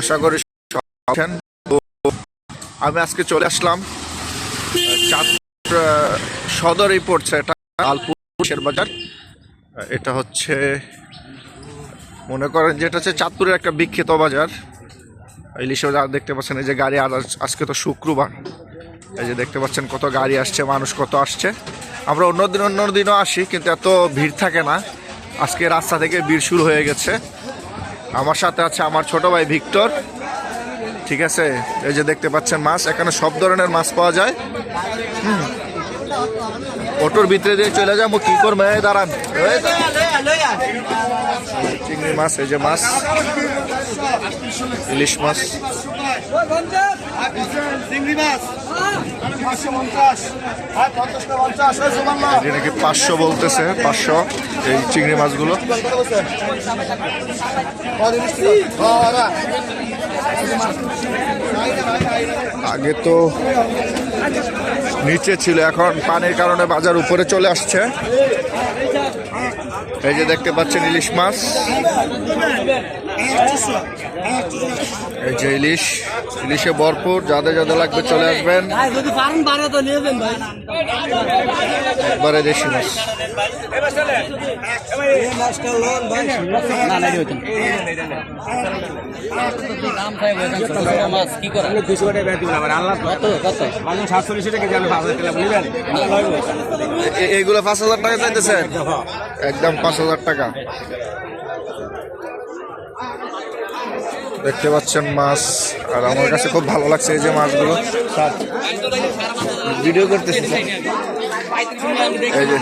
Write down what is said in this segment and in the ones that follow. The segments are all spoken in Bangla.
আশা করি তো আমি আজকে চলে আসলাম, চাঁদপুর সদরেই পড়ছে এটা, আলপুর বাজার। এটা হচ্ছে, মনে করেন যে এটা হচ্ছে চাঁদপুরের একটা বিখ্যাত বাজার। ইলিশ বাজার দেখতে পাচ্ছেন, এই যে গাড়ি আজকে তো শুক্রবার। এই যে দেখতে পাচ্ছেন কত গাড়ি আসছে, মানুষ কত আসছে। আমরা অন্যদিন অন্য দিনও আসি, কিন্তু এত ভিড় থাকে না। আজকে রাস্তা থেকে বীর শুরু হয়ে গেছে। আমার সাথে আছে আমার ছোট ভাই ভিক্টর। ঠিক আছে? এই যে দেখতে পাচ্ছেন মাছ। এখানে সব ধরনের মাছ পাওয়া যায়। অটোর ভিতরে দিয়ে চলে যাব। কি করব? দাঁড়ান। চিংড়ি মাছ এই যে মাছ ইলিশ মাছ। এটি নাকি পাঁচশো বলতেছে পাঁচশো এই চিংড়ি মাছগুলো। আগে তো নিচে ছিল এখন পানির কারণে বাজার উপরে চলে আসছে। এই যে দেখতে পাচ্ছেন ইলিশ মাছ। এই যে ইলিশ, ইলিশে ভরপুর, যাদের যাদের লাগবে চলে আসবেন। একবারে দেশি মাছ। এইগুলো পাঁচ হাজার টাকা চাইতেছেন? একদম পাঁচ হাজার টাকা। দেখতে পাচ্ছেন মাছ আর আমার কাছে খুব ভালো লাগছে এই যে মাছগুলো। ভিডিও করতেছি স্যার। এই যে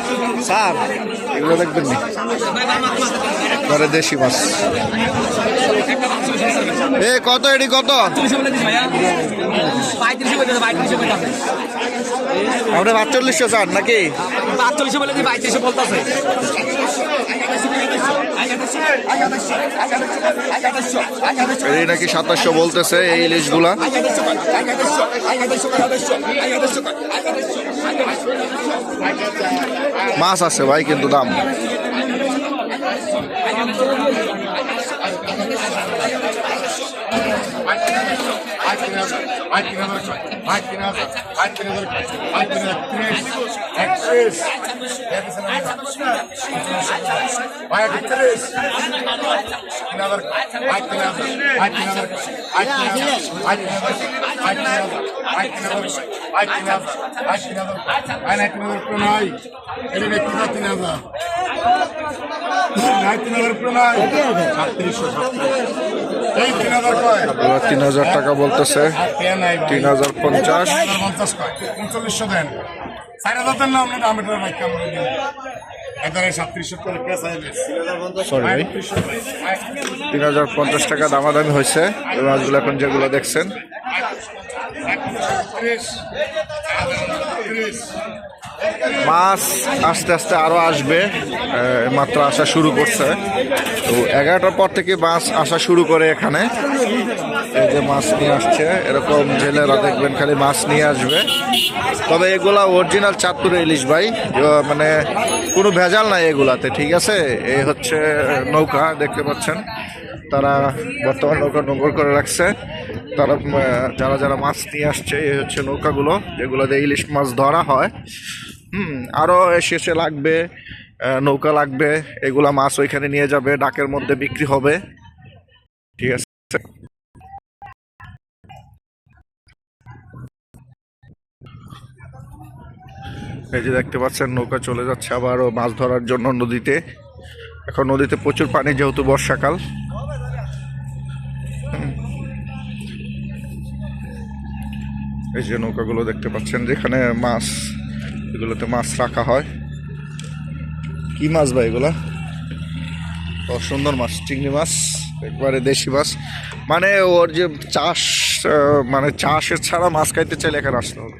স্যার এগুলো দেখবেন ঘরে দেশি মাছ। এ কত এটি কত? আমরা পাঁচচল্লিশশো চান নাকি? পাঁচচল্লিশে বলে পঁয়ত্রিশে বলতেছে? এই নাকি সাতাশশো বলতেছে এই ইলিশগুলা। মাছ আছে ভাই কিন্তু দাম। এই তিন হাজার কয় এবার তিন হাজার টাকা বলতেছে। তিন হাজার পঞ্চাশ। পঞ্চাশ কয়? উনচল্লিশশো দেন। চার হাজার দেন না সরি তিন হাজার পঞ্চাশ টাকা দামাদামি হয়েছে। এই মাছগুলো এখন যেগুলো দেখছেন। মাছ আস্তে আস্তে আরও আসবে মাত্র আসা শুরু করছে। তো এগারোটার পর থেকে মাছ আসা শুরু করে এখানে। এই যে মাছ নিয়ে আসছে, এরকম জেলেরা দেখবেন খালি মাছ নিয়ে আসবে। তবে এগুলা অরিজিনাল চাঁদপুরের ইলিশ ভাই মানে কোনো ভেজাল নাই এগুলাতে, ঠিক আছে? এই হচ্ছে নৌকা, দেখতে পাচ্ছেন। তারা বর্তমান নৌকা নোংর করে রাখছে। তারা যারা যারা মাছ নিয়ে আসছে এই হচ্ছে নৌকাগুলো, যেগুলোতে ইলিশ মাছ ধরা হয়। হুম আরও শেষে লাগবে নৌকা লাগবে, এগুলা মাছ ওইখানে নিয়ে যাবে, ডাকের মধ্যে বিক্রি হবে। ঠিক আছে। এই যে দেখতে পাচ্ছেন, নৌকা চলে যাচ্ছে আবারও মাছ ধরার জন্য নদীতে। এখন নদীতে প্রচুর পানি যেহেতু বর্ষাকাল। এই যে নৌকাগুলো দেখতে পাচ্ছেন, যেখানে মাছ এগুলোতে মাছ রাখা হয়। কি মাছ ভাই এগুলা? সুন্দর মাছ, চিংড়ি মাছ, একবারে দেশি মাছ। মানে ওর যে চাষ মানে চাষের ছাড়া মাছ খাইতে চাইলে এখানে আসতে হবে।